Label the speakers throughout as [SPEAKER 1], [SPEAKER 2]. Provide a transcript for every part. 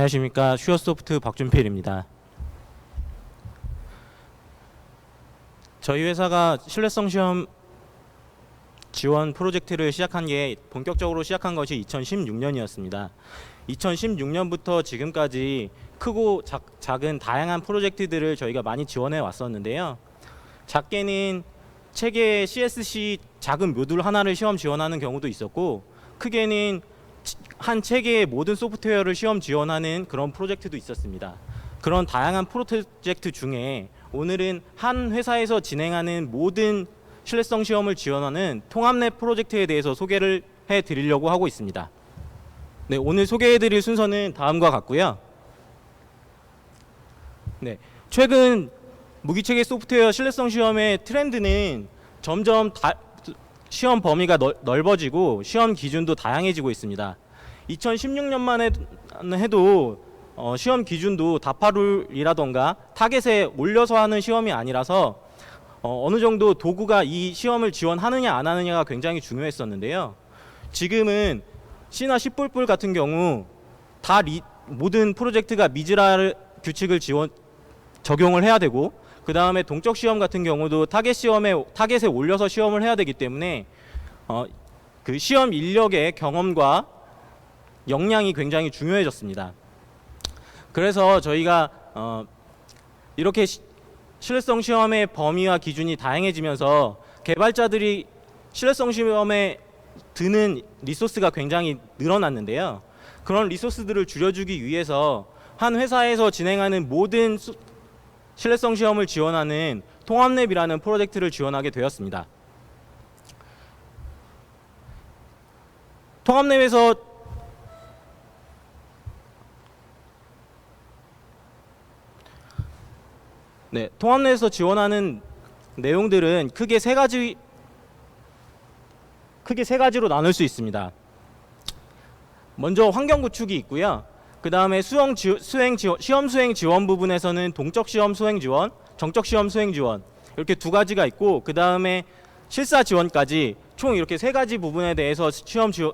[SPEAKER 1] 안녕하십니까 슈어소프트 박준필입니다. 저희 회사가 신뢰성 시험 지원 프로젝트를 시작한 게 본격적으로 시작한 것이 2016년이었습니다. 2016년부터 지금까지 크고 작, 작은 다양한 프로젝트들을 저희가 많이 지원해 왔었는데요. 작게는 체계 CSC 작은 모듈 하나를 시험 지원하는 경우도 있었고 크게는 치- 한 체계의 모든 소프트웨어를 시험 지원하는 그런 프로젝트도 있었습니다. 그런 다양한 프로젝트 중에 오늘은 한 회사에서 진행하는 모든 신뢰성 시험을 지원하는 통합내 프로젝트에 대해서 소개를 해 드리려고 하고 있습니다. 네, 오늘 소개해 드릴 순서는 다음과 같고요. 네, 최근 무기체계 소프트웨어 신뢰성 시험의 트렌드는 점점 다, 시험 범위가 넓, 넓어지고 시험 기준도 다양해지고 있습니다. 2016년만 해도 어, 시험 기준도 다파룰이라던가 타겟에 올려서 하는 시험이 아니라서 어, 어느 정도 도구가 이 시험을 지원하느냐 안 하느냐가 굉장히 중요했었는데요. 지금은 C나 C++ 같은 경우 다 리, 모든 프로젝트가 미즈라 규칙을 지원 적용을 해야 되고 그 다음에 동적 시험 같은 경우도 타겟 시험에 타겟에 올려서 시험을 해야 되기 때문에 어, 그 시험 인력의 경험과 역량이 굉장히 중요해졌습니다. 그래서 저희가 어, 이렇게 시, 신뢰성 시험의 범위와 기준이 다양해지면서 개발자들이 신뢰성 시험에 드는 리소스가 굉장히 늘어났는데요. 그런 리소스들을 줄여주기 위해서 한 회사에서 진행하는 모든 수- 신뢰성 시험을 지원하는 통합랩이라는 프로젝트를 지원하게 되었습니다. 통합랩에서 네, 통합랩에서 지원하는 내용들은 크게 세 가지 크게 세 가지로 나눌 수 있습니다. 먼저 환경 구축이 있고요. 그 다음에 수험 지, 수행 지원, 시험 수행 지원 부분에서는 동적 시험 수행 지원, 정적 시험 수행 지원 이렇게 두 가지가 있고 그 다음에 실사 지원까지 총 이렇게 세 가지 부분에 대해서 시험 지원,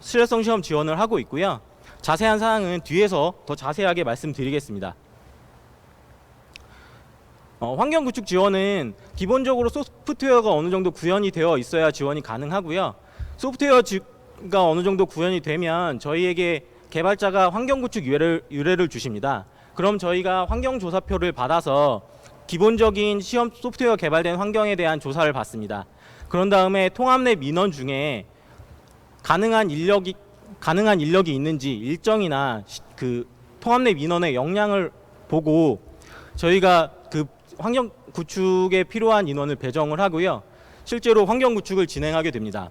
[SPEAKER 1] 실효성 시험 지원을 하고 있고요. 자세한 사항은 뒤에서 더 자세하게 말씀드리겠습니다. 어, 환경 구축 지원은 기본적으로 소프트웨어가 어느 정도 구현이 되어 있어야 지원이 가능하고요. 소프트웨어가 어느 정도 구현이 되면 저희에게 개발자가 환경 구축 유래를, 유래를 주십니다. 그럼 저희가 환경 조사표를 받아서 기본적인 시험 소프트웨어 개발된 환경에 대한 조사를 받습니다. 그런 다음에 통합 내 민원 중에 가능한 인력이 가능한 인력이 있는지 일정이나 시- 그 통합 내 민원의 역량을 보고 저희가 그 환경 구축에 필요한 인원을 배정을 하고요. 실제로 환경 구축을 진행하게 됩니다.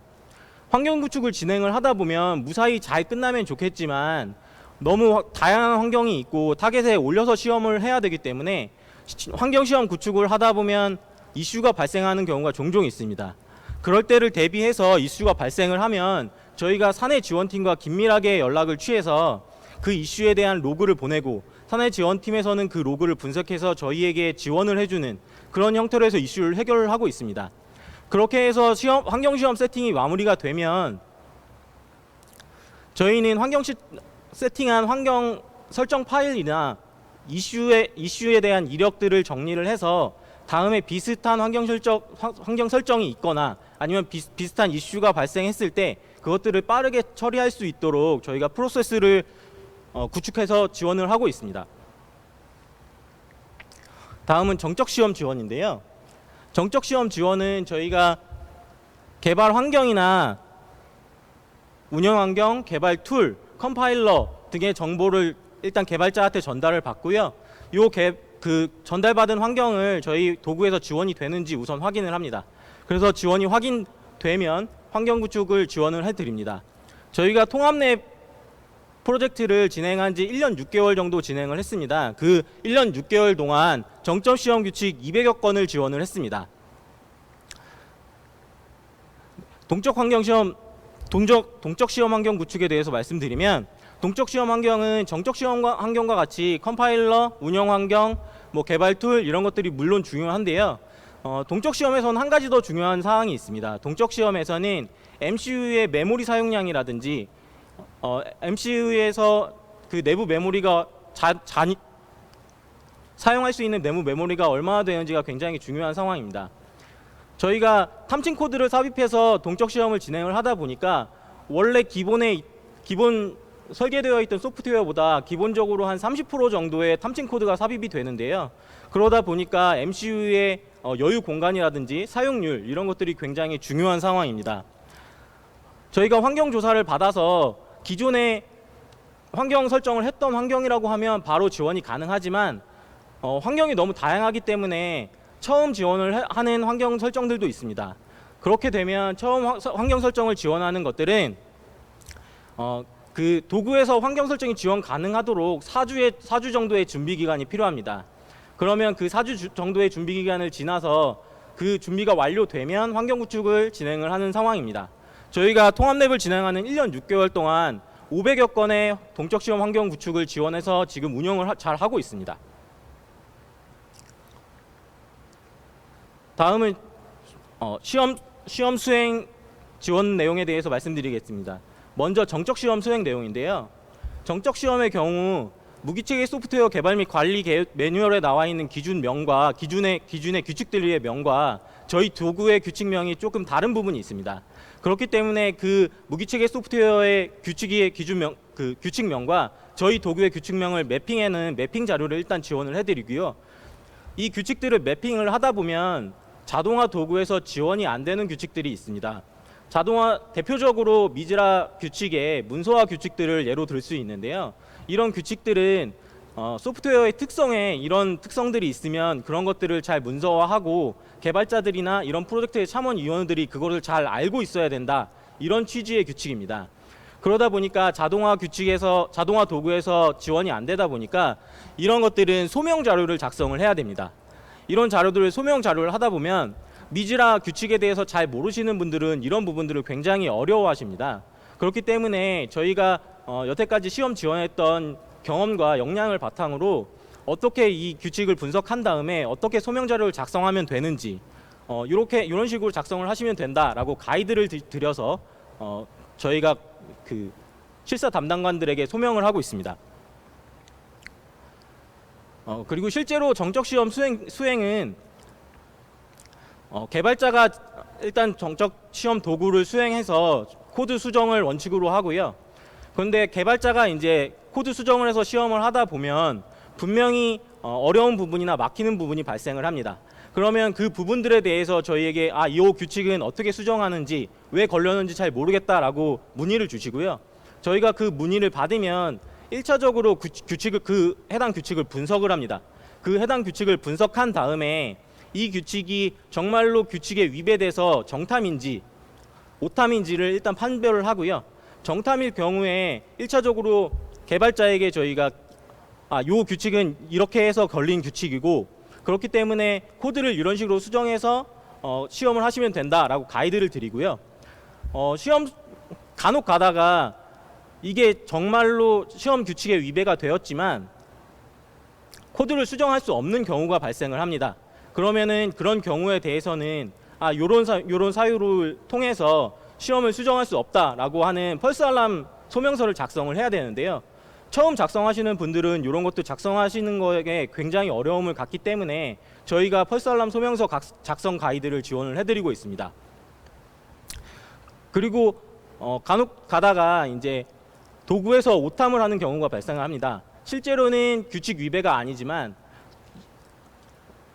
[SPEAKER 1] 환경 구축을 진행을 하다 보면 무사히 잘 끝나면 좋겠지만 너무 화- 다양한 환경이 있고 타겟에 올려서 시험을 해야 되기 때문에 시- 환경 시험 구축을 하다 보면 이슈가 발생하는 경우가 종종 있습니다. 그럴 때를 대비해서 이슈가 발생을 하면 저희가 사내 지원팀과 긴밀하게 연락을 취해서 그 이슈에 대한 로그를 보내고 사내 지원팀에서는 그 로그를 분석해서 저희에게 지원을 해주는 그런 형태로 해서 이슈를 해결을 하고 있습니다. 그렇게 해서 시험 환경 시험 세팅이 마무리가 되면 저희는 환경 시, 세팅한 환경 설정 파일이나 이슈에 이슈에 대한 이력들을 정리를 해서 다음에 비슷한 환경 설정 환- 환경 설정이 있거나 아니면 비, 비슷한 이슈가 발생했을 때 그것들을 빠르게 처리할 수 있도록 저희가 프로세스를 어, 구축해서 지원을 하고 있습니다. 다음은 정적 시험 지원인데요. 정적 시험 지원은 저희가 개발 환경이나 운영 환경, 개발 툴, 컴파일러 등의 정보를 일단 개발자한테 전달을 받고요. 요그 전달받은 환경을 저희 도구에서 지원이 되는지 우선 확인을 합니다. 그래서 지원이 확인되면 환경 구축을 지원을 해드립니다. 저희가 통합 내 프로젝트를 진행한 지 1년 6개월 정도 진행을 했습니다. 그 1년 6개월 동안 정점 시험 규칙 200여 건을 지원을 했습니다. 동적 환경 시험 동적 동적 시험 환경 구축에 대해서 말씀드리면 동적 시험 환경은 정적 시험 환경과 같이 컴파일러, 운영 환경, 뭐 개발 툴 이런 것들이 물론 중요한데요. 어, 동적 시험에서는 한 가지 더 중요한 사항이 있습니다. 동적 시험에서는 MCU의 메모리 사용량이라든지 어, MCU에서 그 내부 메모리가 자, 자, 사용할 수 있는 내부 메모리가 얼마나 되는지가 굉장히 중요한 상황입니다. 저희가 탐진 코드를 삽입해서 동적 시험을 진행을 하다 보니까 원래 기본에 기본 설계되어 있던 소프트웨어보다 기본적으로 한 30% 정도의 탐진 코드가 삽입이 되는데요. 그러다 보니까 MCU의 어, 여유 공간이라든지 사용률 이런 것들이 굉장히 중요한 상황입니다. 저희가 환경 조사를 받아서 기존에 환경 설정을 했던 환경이라고 하면 바로 지원이 가능하지만 어, 환경이 너무 다양하기 때문에 처음 지원을 해- 하는 환경 설정들도 있습니다. 그렇게 되면 처음 환경 설정을 지원하는 것들은 어, 그 도구에서 환경 설정이 지원 가능하도록 4주의 4주 정도의 준비 기간이 필요합니다. 그러면 그 4주 주- 정도의 준비 기간을 지나서 그 준비가 완료되면 환경 구축을 진행을 하는 상황입니다. 저희가 통합랩을 진행하는 1년 6개월 동안 500여 건의 동적 시험 환경 구축을 지원해서 지금 운영을 하- 잘 하고 있습니다. 다음은 어, 시험 시험 수행 지원 내용에 대해서 말씀드리겠습니다. 먼저 정적 시험 수행 내용인데요. 정적 시험의 경우 무기체계 소프트웨어 개발 및 관리 계획 매뉴얼에 나와 있는 기준명과 기준의 기준의 규칙들의 명과 저희 도구의 규칙명이 조금 다른 부분이 있습니다. 그렇기 때문에 그 무기체계 소프트웨어의 규칙의 기준명 그 규칙명과 저희 도구의 규칙명을 매핑해는 매핑 자료를 일단 지원을 해드리고요. 이 규칙들을 매핑을 하다 보면 자동화 도구에서 지원이 안 되는 규칙들이 있습니다. 자동화 대표적으로 미즈라 규칙의 문서화 규칙들을 예로 들 수 있는데요. 이런 규칙들은 어, 소프트웨어의 특성에 이런 특성들이 있으면 그런 것들을 잘 문서화하고 개발자들이나 이런 프로젝트의 참원 위원들이 그거를 잘 알고 있어야 된다. 이런 취지의 규칙입니다. 그러다 보니까 자동화 규칙에서 자동화 도구에서 지원이 안 되다 보니까 이런 것들은 소명 자료를 작성을 해야 됩니다. 이런 자료들을 소명 자료를 하다 보면 미즈라 규칙에 대해서 잘 모르시는 분들은 이런 부분들을 굉장히 어려워하십니다. 그렇기 때문에 저희가 어, 여태까지 시험 지원했던 경험과 역량을 바탕으로 어떻게 이 규칙을 분석한 다음에 어떻게 소명 자료를 작성하면 되는지 어, 이렇게 이런 식으로 작성을 하시면 된다라고 가이드를 드- 드려서 어, 저희가 그 실사 담당관들에게 소명을 하고 있습니다. 어, 그리고 실제로 정적 시험 수행 수행은 어, 개발자가 일단 정적 시험 도구를 수행해서 코드 수정을 원칙으로 하고요. 그런데 개발자가 이제 코드 수정을 해서 시험을 하다 보면 분명히 어, 어려운 부분이나 막히는 부분이 발생을 합니다. 그러면 그 부분들에 대해서 저희에게 아, 이 규칙은 어떻게 수정하는지 왜 걸렸는지 잘 모르겠다라고 문의를 주시고요. 저희가 그 문의를 받으면 1차적으로 규칙을 그 해당 규칙을 분석을 합니다. 그 해당 규칙을 분석한 다음에 이 규칙이 정말로 규칙에 위배돼서 정탐인지 오탐인지를 일단 판별을 하고요. 정탐일 경우에 1차적으로 개발자에게 저희가 아, 요 규칙은 이렇게 해서 걸린 규칙이고 그렇기 때문에 코드를 이런 식으로 수정해서 어, 시험을 하시면 된다라고 가이드를 드리고요. 어, 시험 간혹 가다가 이게 정말로 시험 규칙에 위배가 되었지만 코드를 수정할 수 없는 경우가 발생을 합니다. 그러면은 그런 경우에 대해서는 아 요런 사 요런 사유를 통해서 시험을 수정할 수 없다라고 하는 펄스 알람 소명서를 작성을 해야 되는데요. 처음 작성하시는 분들은 이런 것도 작성하시는 거에 굉장히 어려움을 갖기 때문에 저희가 펄스 알람 소명서 각- 작성 가이드를 지원을 해드리고 있습니다. 그리고 어, 간혹 가다가 이제 도구에서 오탐을 하는 경우가 발생합니다. 실제로는 규칙 위배가 아니지만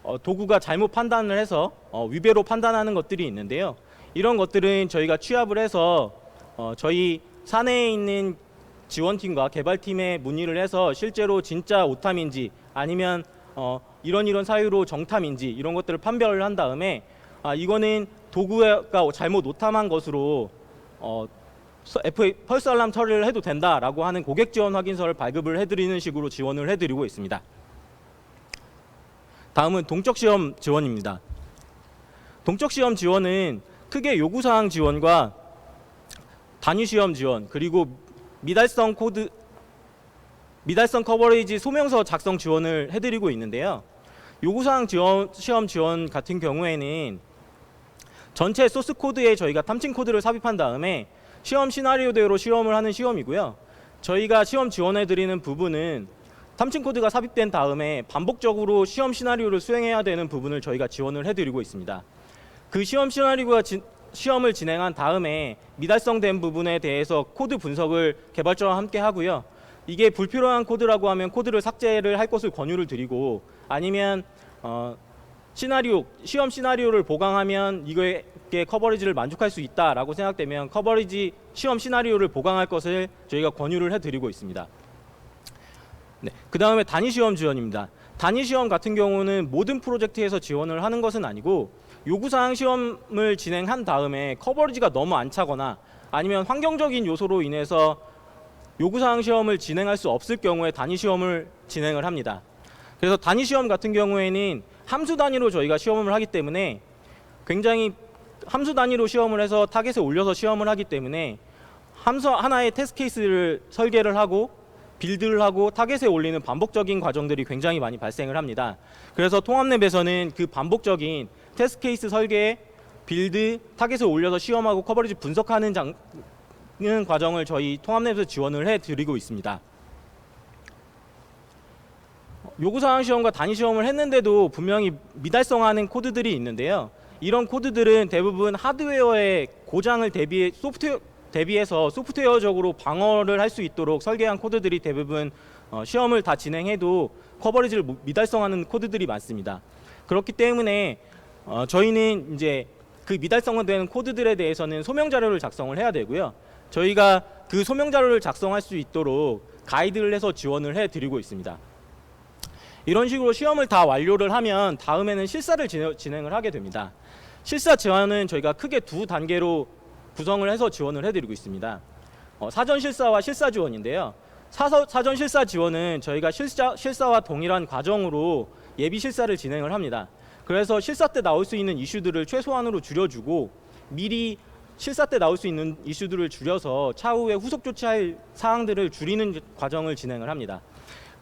[SPEAKER 1] 어, 도구가 잘못 판단을 해서 어, 위배로 판단하는 것들이 있는데요. 이런 것들은 저희가 취합을 해서 어, 저희 사내에 있는 지원팀과 개발팀에 문의를 해서 실제로 진짜 오탐인지 아니면 어, 이런 이런 사유로 정탐인지 이런 것들을 판별을 한 다음에 아, 이거는 도구가 잘못 오탐한 것으로 어, 서- FA 펄스 알람 처리를 해도 된다라고 하는 고객 지원 확인서를 발급을 해드리는 식으로 지원을 해드리고 있습니다. 다음은 동적 시험 지원입니다. 동적 시험 지원은 크게 요구 사항 지원과 단위 시험 지원 그리고 미달성 코드 미달성 커버리지 소명서 작성 지원을 해드리고 있는데요. 요구 사항 지원 시험 지원 같은 경우에는 전체 소스 코드에 저희가 탐진 코드를 삽입한 다음에 시험 시나리오대로 시험을 하는 시험이고요. 저희가 시험 지원해 드리는 부분은 탐침 코드가 삽입된 다음에 반복적으로 시험 시나리오를 수행해야 되는 부분을 저희가 지원을 해 드리고 있습니다. 그 시험 시나리오가 지- 시험을 진행한 다음에 미달성된 부분에 대해서 코드 분석을 개발자와 함께 하고요. 이게 불필요한 코드라고 하면 코드를 삭제를 할 것을 권유를 드리고 아니면 어, 시나리오 시험 시나리오를 보강하면 이거의 커버리지를 만족할 수 있다라고 생각되면 커버리지 시험 시나리오를 보강할 것을 저희가 권유를 해드리고 있습니다. 네, 그 다음에 단위 시험 지원입니다. 단위 시험 같은 경우는 모든 프로젝트에서 지원을 하는 것은 아니고 요구사항 시험을 진행한 다음에 커버리지가 너무 안 차거나 아니면 환경적인 요소로 인해서 요구사항 시험을 진행할 수 없을 경우에 단위 시험을 진행을 합니다. 그래서 단위 시험 같은 경우에는 함수 단위로 저희가 시험을 하기 때문에 굉장히 함수 단위로 시험을 해서 타겟에 올려서 시험을 하기 때문에 함수 하나의 테스트 케이스를 설계를 하고 빌드를 하고 타겟에 올리는 반복적인 과정들이 굉장히 많이 발생을 합니다. 그래서 통합랩에서는 그 반복적인 테스트 케이스 설계, 빌드, 타겟에 올려서 시험하고 커버리지 분석하는 장, 는 과정을 저희 통합랩에서 지원을 해드리고 있습니다. 요구사항 시험과 단위 시험을 했는데도 분명히 미달성하는 코드들이 있는데요. 이런 코드들은 대부분 하드웨어의 고장을 대비 소프트웨어 대비해서 소프트웨어적으로 방어를 할 수 있도록 설계한 코드들이 대부분 어, 시험을 다 진행해도 커버리지를 못- 미달성하는 코드들이 많습니다. 그렇기 때문에 어, 저희는 이제 그 미달성화된 코드들에 대해서는 소명 자료를 작성을 해야 되고요. 저희가 그 소명 자료를 작성할 수 있도록 가이드를 해서 지원을 해 드리고 있습니다. 이런 식으로 시험을 다 완료를 하면 다음에는 실사를 진행- 진행을 하게 됩니다. 실사 지원은 저희가 크게 두 단계로 구성을 해서 지원을 해드리고 있습니다. 어, 사전 실사와 실사 지원인데요. 사서, 사전 실사 지원은 저희가 실사, 실사와 동일한 과정으로 예비 실사를 진행을 합니다. 그래서 실사 때 나올 수 있는 이슈들을 최소한으로 줄여주고 미리 실사 때 나올 수 있는 이슈들을 줄여서 차후에 후속 조치할 사항들을 줄이는 과정을 진행을 합니다.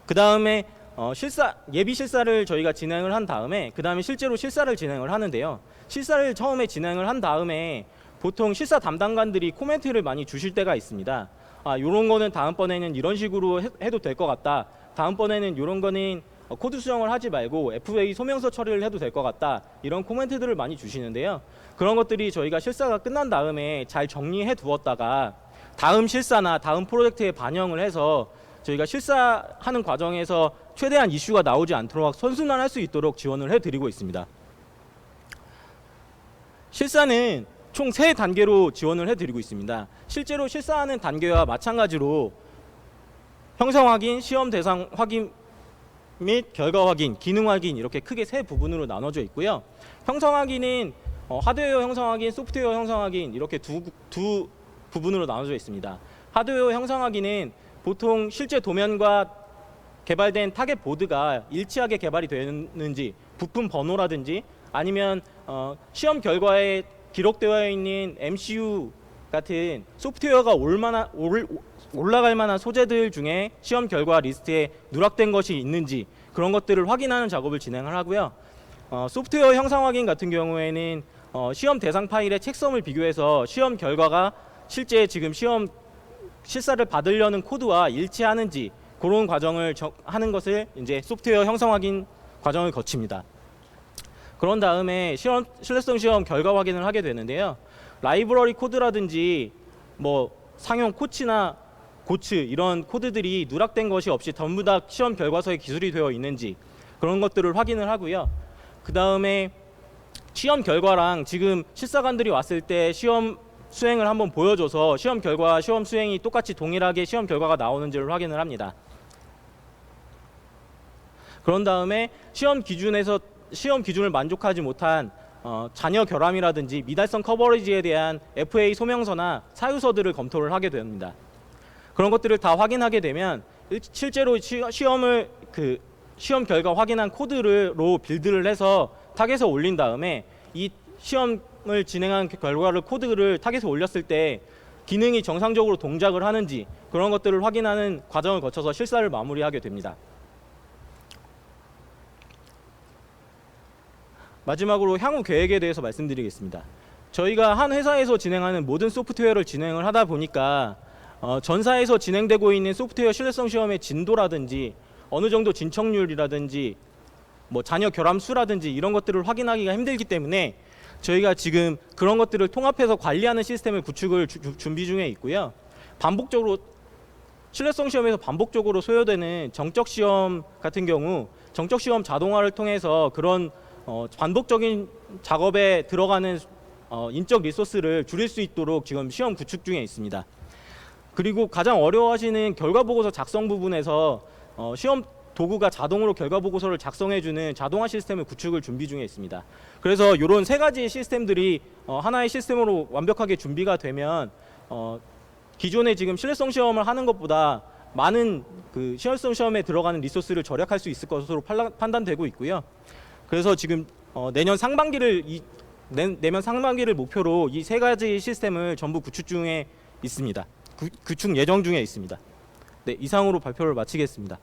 [SPEAKER 1] 그 다음에 어, 실사 예비 실사를 저희가 진행을 한 다음에 그 다음에 실제로 실사를 진행을 하는데요. 실사를 처음에 진행을 한 다음에 보통 실사 담당관들이 코멘트를 많이 주실 때가 있습니다. 아, 요런 거는 다음번에는 이런 식으로 해, 해도 될 것 같다. 다음번에는 요런 거는 어, 코드 수정을 하지 말고 FA 소명서 처리를 해도 될 것 같다. 이런 코멘트들을 많이 주시는데요. 그런 것들이 저희가 실사가 끝난 다음에 잘 정리해 두었다가 다음 실사나 다음 프로젝트에 반영을 해서 저희가 실사하는 과정에서 최대한 이슈가 나오지 않도록 선순환할 수 있도록 지원을 해드리고 있습니다. 실사는 총 세 단계로 지원을 해드리고 있습니다. 실제로 실사하는 단계와 마찬가지로 형성 확인, 시험 대상 확인 및 결과 확인, 기능 확인 이렇게 크게 세 부분으로 나눠져 있고요. 형성 확인은 어, 하드웨어 형성 확인, 소프트웨어 형성 확인 이렇게 두, 두 부분으로 나눠져 있습니다. 하드웨어 형성 확인은 보통 실제 도면과 개발된 타겟 보드가 일치하게 개발이 되는지 부품 번호라든지 아니면 어, 시험 결과에 기록되어 있는 MCU 같은 소프트웨어가 올만한 올, 올라갈 만한 소재들 중에 시험 결과 리스트에 누락된 것이 있는지 그런 것들을 확인하는 작업을 진행을 하고요. 어, 소프트웨어 형상 확인 같은 경우에는 어, 시험 대상 파일의 책성을 비교해서 시험 결과가 실제 지금 시험 실사를 받으려는 코드와 일치하는지 그런 과정을 정- 하는 것을 이제 소프트웨어 형성 확인 과정을 거칩니다. 그런 다음에 시험 신뢰성 시험 결과 확인을 하게 되는데요. 라이브러리 코드라든지 뭐 상용 코치나 고츠 이런 코드들이 누락된 것이 없이 전부 다 시험 결과서에 기술이 되어 있는지 그런 것들을 확인을 하고요. 그 다음에 시험 결과랑 지금 실사관들이 왔을 때 시험 수행을 한번 보여줘서 시험 결과 시험 수행이 똑같이 동일하게 시험 결과가 나오는지를 확인을 합니다. 그런 다음에 시험 기준에서 시험 기준을 만족하지 못한 어, 자녀 결함이라든지 미달성 커버리지에 대한 FA 소명서나 사유서들을 검토를 하게 됩니다. 그런 것들을 다 확인하게 되면 일- 실제로 시, 시험을 그 시험 결과 확인한 코드로 빌드를 해서 타겟에 올린 다음에 이 시험 을 진행한 그 결과를 코드를 타겟에 올렸을 때 기능이 정상적으로 동작을 하는지 그런 것들을 확인하는 과정을 거쳐서 실사를 마무리하게 됩니다. 마지막으로 향후 계획에 대해서 말씀드리겠습니다. 저희가 한 회사에서 진행하는 모든 소프트웨어를 진행을 하다 보니까 어, 전사에서 진행되고 있는 소프트웨어 신뢰성 시험의 진도라든지 어느 정도 진척률이라든지 뭐 자녀 결함 수라든지 이런 것들을 확인하기가 힘들기 때문에 저희가 지금 그런 것들을 통합해서 관리하는 시스템을 구축을 주- 주- 준비 중에 있고요. 반복적으로 신뢰성 시험에서 반복적으로 소요되는 정적 시험 같은 경우 정적 시험 자동화를 통해서 그런 어, 반복적인 작업에 들어가는 어, 인적 리소스를 줄일 수 있도록 지금 시험 구축 중에 있습니다. 그리고 가장 어려워하시는 결과 보고서 작성 부분에서 어, 시험 도구가 자동으로 결과 보고서를 작성해주는 자동화 시스템을 구축을 준비 중에 있습니다. 그래서 이런 세 가지 시스템들이 어, 하나의 시스템으로 완벽하게 준비가 되면 어, 기존에 지금 신뢰성 시험을 하는 것보다 많은 그 신뢰성 시험에 들어가는 리소스를 절약할 수 있을 것으로 판라- 판단되고 있고요. 그래서 지금 어, 내년 상반기를 이, 내, 내년 상반기를 목표로 이 세 가지 시스템을 전부 구축 중에 있습니다. 구, 구축 예정 중에 있습니다. 네, 이상으로 발표를 마치겠습니다.